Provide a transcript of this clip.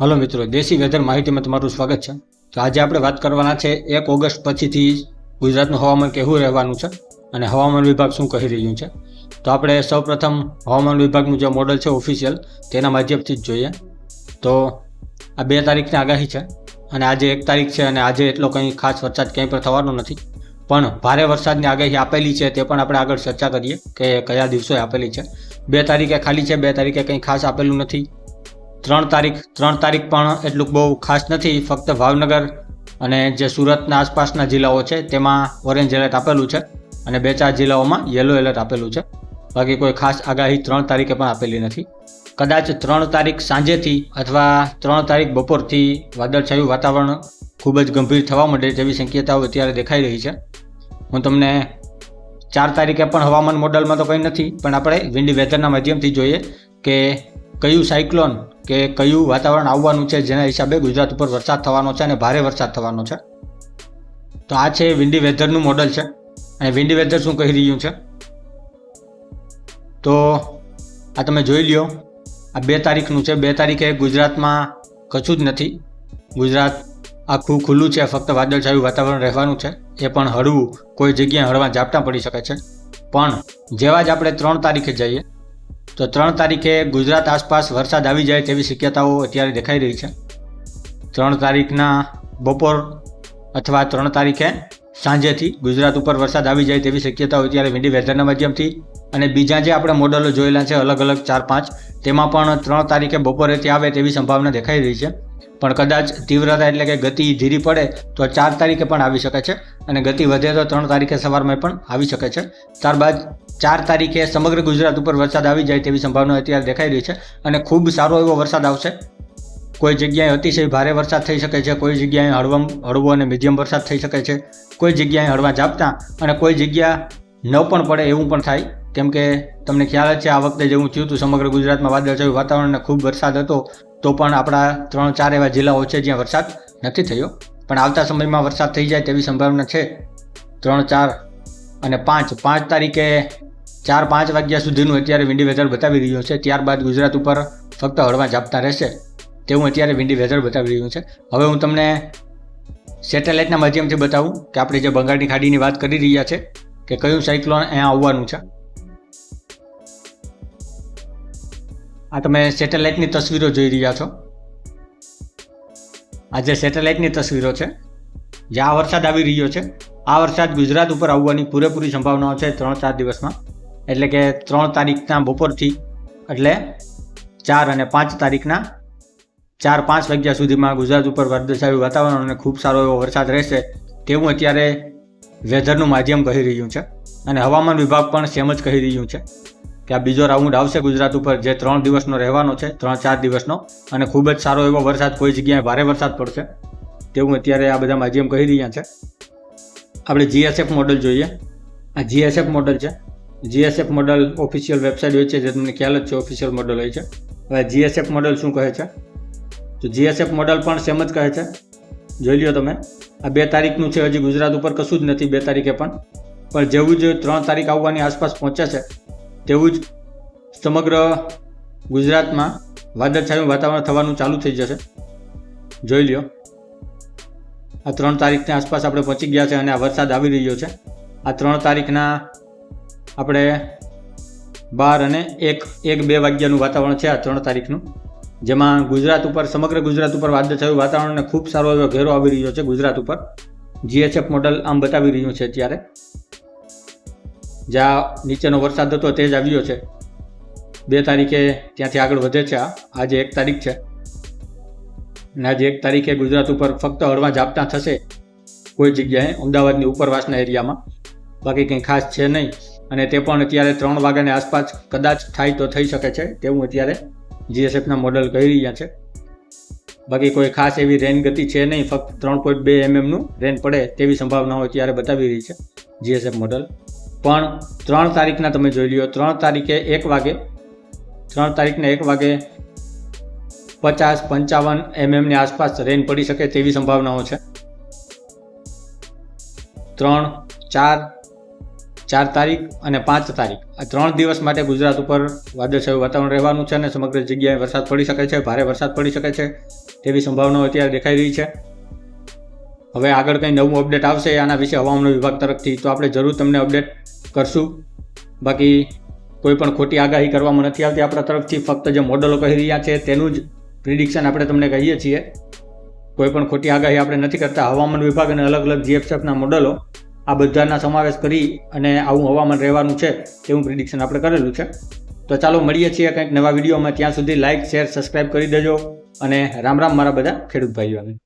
Hello મિત્રો, દેશી weather માહિતીમાં તમારું સ્વાગત છે. તો આજે આપણે વાત કરવાના છે એક ઓગસ્ટ પછીથી ગુજરાતનું હવામાન કેવું રહેવાનું છે અને હવામાન વિભાગ શું કહી રહ્યું છે. તો આપણે સૌપ્રથમ હવામાન વિભાગનું જે મોડલ છે ઓફિશિયલ, તેના માધ્યમથી જ જોઈએ. તો આ બે તારીખની આગાહી છે અને આજે એક તારીખ છે અને આજે એટલો કંઈ ખાસ વરસાદ ક્યાંય પણ થવાનો નથી. પણ ભારે વરસાદની આગાહી આપેલી છે તે પણ આપણે આગળ ચર્ચા કરીએ કે કયા દિવસોએ આપેલી છે. બે તારીખે ખાલી છે, બે તારીખે કંઈ ખાસ આપેલું નથી. ત્રણ તારીખ ત્રણ તારીખ પણ એટલું બહુ ખાસ નથી, ફક્ત ભાવનગર અને જે સુરતના આસપાસના જિલ્લાઓ છે, તેમાં ઓરેન્જ એલર્ટ આપેલું છે અને બે ચાર જિલ્લાઓમાં યલો એલર્ટ આપેલું છે. બાકી કોઈ ખાસ આગાહી ત્રણ તારીખે પણ આપેલી નથી. કદાચ ત્રણ તારીખ સાંજેથી અથવા ત્રણ તારીખ બપોરથી વાદળછાયું વાતાવરણ ખૂબ જ ગંભીર થવા માંડે તેવી શક્યતાઓ અત્યારે દેખાઈ રહી છે. હું તમને ચાર તારીખે પણ હવામાન મોડલમાં તો કંઈ નથી, પણ આપણે વિન્ડી વેધરના માધ્યમથી જોઈએ કે કયું સાયક્લોન કે કયું વાતાવરણ આવવાનું છે જેના હિસાબે ગુજરાત ઉપર વરસાદ થવાનો છે અને ભારે વરસાદ થવાનો છે? તો આ છે વિન્ડી વેધરનું મોડલ છે. અને વિન્ડી વેધર શું કહી રહ્યું છે? તો આ તમે જોઈ લ્યો. આ બે તારીખનું છે. બે તારીખે ગુજરાતમાં કશું જ નથી. ગુજરાત આખું ખુલ્લું છે. ફક્ત વાદળછાયું વાતાવરણ રહેવાનું છે. એ પણ હળવું. કોઈ જગ્યાએ હળવા ઝાપટા પડી શકે છે. પણ જેવા જ આપણે ત્રણ તારીખે જઈએ તો ત્રણ તારીખે ગુજરાત આસપાસ વરસાદ આવી જાય તેવી શક્યતાઓ અત્યારે દેખાઈ રહી છે. ત્રણ તારીખના બપોર અથવા ત્રણ તારીખે સાંજેથી ગુજરાત ઉપર વરસાદ આવી જાય તેવી શક્યતાઓ અત્યારે વિન્ડી વેધરના માધ્યમથી અને બીજા જે આપણે મોડલો જોયેલા છે અલગ અલગ ચાર પાંચ, તેમાં પણ ત્રણ તારીખે બપોરેથી આવે તેવી સંભાવના દેખાઈ રહી છે. પણ કદાચ તીવ્રતા એટલે કે ગતિ ધીરી પડે તો ચાર તારીખે પણ આવી શકે છે અને ગતિ વધે તો ત્રણ તારીખે સવારમાં પણ આવી શકે છે. ત્યારબાદ ચાર તારીખે સમગ્ર ગુજરાત ઉપર વરસાદ આવી જાય તેવી સંભાવના અત્યારે દેખાઈ રહી છે અને ખૂબ સારો એવો વરસાદ આવશે. કોઈ જગ્યાએ અતિશય ભારે વરસાદ થઈ શકે છે, કોઈ જગ્યાએ હળવમ, હળવો અને મીડિયમ વરસાદ થઈ શકે છે, કોઈ જગ્યાએ હળવા ઝાપટા અને કોઈ જગ્યા ન પણ પડે એવું પણ થાય. કેમ કે તમને ખ્યાલ જ છે, આ વખતે જેવું થયું હતું સમગ્ર ગુજરાતમાં વાદળછાયું વાતાવરણ અને ખૂબ વરસાદ હતો, તો પણ આપણા ત્રણ ચાર એવા જિલ્લાઓ છે જ્યાં વરસાદ નથી થયો. પણ આવતા સમયમાં વરસાદ થઈ જાય તેવી સંભાવના છે. ત્રણ ચાર અને પાંચ પાંચ તારીખે ચાર પાંચ વાગ્યા સુધીનું અત્યારે વિન્ડી વેધર બતાવી રહ્યું છે. ત્યારબાદ ગુજરાત ઉપર ફક્ત હળવા ઝાપટા રહેશે. તેવું અત્યારે વિન્ડી વેધર બતાવી રહ્યું છે. હવે હું તમને સેટેલાઇટના માધ્યમથી બતાવું કે આપણે જે બંગાળની ખાડીની વાત કરી રહ્યા છે કે કયું સાયક્લોન અહીંયા આવવાનું છે. આ તમે સેટેલાઇટની તસવીરો જોઈ રહ્યા છો. આ જે સેટેલાઇટની તસવીરો છે જે આ વરસાદ આવી રહ્યો છે. આ વરસાદ ગુજરાત ઉપર આવવાની પૂરેપૂરી સંભાવનાઓ છે ત્રણ ચાર દિવસમાં. એટલે કે ત્રણ તારીખના બપોરથી, એટલે ચાર અને પાંચ તારીખના ચાર પાંચ વાગ્યા સુધીમાં ગુજરાત ઉપર વાદળછાયું વાતાવરણ અને ખૂબ સારો એવો વરસાદ રહેશે તેવું અત્યારે વેધરનું માધ્યમ કહી રહ્યું છે. અને હવામાન વિભાગ પણ સેમ જ કહી રહ્યું છે કે આ બીજો રાઉન્ડ આવશે ગુજરાત ઉપર જે ત્રણ દિવસનો રહેવાનો છે, ત્રણ ચાર દિવસનો. અને ખૂબ જ સારો એવો વરસાદ કોઈ જગ્યાએ ભારે વરસાદ પડશે તેવું અત્યારે આ બધા માધ્યમ કહી રહ્યા છે. આપણે જીએસએફ મોડલ જોઈએ. આ જીએસએફ મોડલ છે. જીએસએફ મોડલ ઓફિશિયલ વેબસાઇટ હોય છે, જે તમને ખ્યાલ જ છે ઓફિશિયલ મોડલ હોય છે. હવે જીએસએફ મોડલ શું કહે છે? તો જીએસએફ મોડલ પણ સેમ જ કહે છે. જોઈ લ્યો તમે. આ બે તારીખનું છે, હજી ગુજરાત ઉપર કશું જ નથી બે તારીખે પણ. પણ જેવું જ ત્રણ તારીખ આવવાની આસપાસ પહોંચે છે, તેવું જ સમગ્ર ગુજરાતમાં વાદળછાયું વાતાવરણ થવાનું ચાલુ થઈ જશે. જોઈ લ્યો. આ ત્રણ તારીખની આસપાસ આપણે પહોંચી ગયા છે અને આ વરસાદ આવી રહ્યો છે. આ ત્રણ તારીખના આપણે બાર અને એક એક બે વાગ્યાનું વાતાવરણ છે આ ત્રણ તારીખનું. જેમાં ગુજરાત ઉપર, સમગ્ર ગુજરાત ઉપર વાદળછાયું વાતાવરણને ખૂબ સારો એવો ઘેરો આવી રહ્યો છે ગુજરાત ઉપર. જીએચએફ મોડલ આમ બતાવી રહ્યું છે અત્યારે. જ્યાં નીચેનો વરસાદ હતો તે જ આવ્યો છે. બે તારીખે ત્યાંથી આગળ વધે છે આ. આજે એક તારીખ છે. અને આજે એક તારીખે ગુજરાત ઉપર ફક્ત હળવા ઝાપટા થશે કોઈ જગ્યાએ, અમદાવાદની ઉપરવાસના એરિયામાં. બાકી કંઈ ખાસ છે નહીં. અને તે પણ અત્યારે ત્રણ વાગ્યાની આસપાસ કદાચ થાય તો થઈ શકે છે તેવું અત્યારે જીએસએફના મોડલ કહી રહ્યા છે. બાકી કોઈ ખાસ એવી રેન ગતિ છે નહીં, ફક્ત ત્રણ પોઈન્ટ બે એમએમનું રેન પડે તેવી સંભાવનાઓ અત્યારે બતાવી રહી છે જીએસએફ મોડલ પણ ત્રણ તારીખના તમે જોઈ લ્યો, ત્રણ તારીખે એક વાગે, ત્રણ તારીખને એક વાગે પચાસ પંચાવન એમએમની આસપાસ રેન પડી શકે તેવી સંભાવનાઓ છે. ત્રણ, ચાર ચાર તારીખ અને પાંચ તારીખ. આ ત્રણ દિવસ માટે ગુજરાત ઉપર વાદળછાયું વાતાવરણ રહેવાનું છે અને સમગ્ર જગ્યાએ વરસાદ પડી શકે છે, ભારે વરસાદ પડી શકે છે તેવી સંભાવનાઓ અત્યારે દેખાઈ રહી છે. હવે આગળ કંઈ નવું અપડેટ આવશે આના વિશે હવામાન વિભાગ તરફથી તો આપણે જરૂર તમને અપડેટ કરશું. બાકી કોઈ પણ ખોટી આગાહી કરવામાં નથી આવતી. આપણા તરફથી ફક્ત જે મોડલો કહી રહ્યા છે તેનું જ પ્રિડિક્શન આપણે તમને કહીએ છીએ. કોઈ પણ ખોટી આગાહી આપણે નથી કરતા. હવામાન વિભાગ અને અલગ અલગ જીએફએફના મોડલો આ બધાના સમાવેશ કરી અને આવું હવામાન રહેવાનું છે તેવું પ્રિડિક્શન આપણે કરેલું છે. તો ચાલો મળીએ છીએ કંઈક નવા વિડીયોમાં ત્યાં સુધી લાઇક શેર સબસ્ક્રાઇબ કરી દેજો અને રામ રામ મારા બધા ખેડૂત ભાઈઓને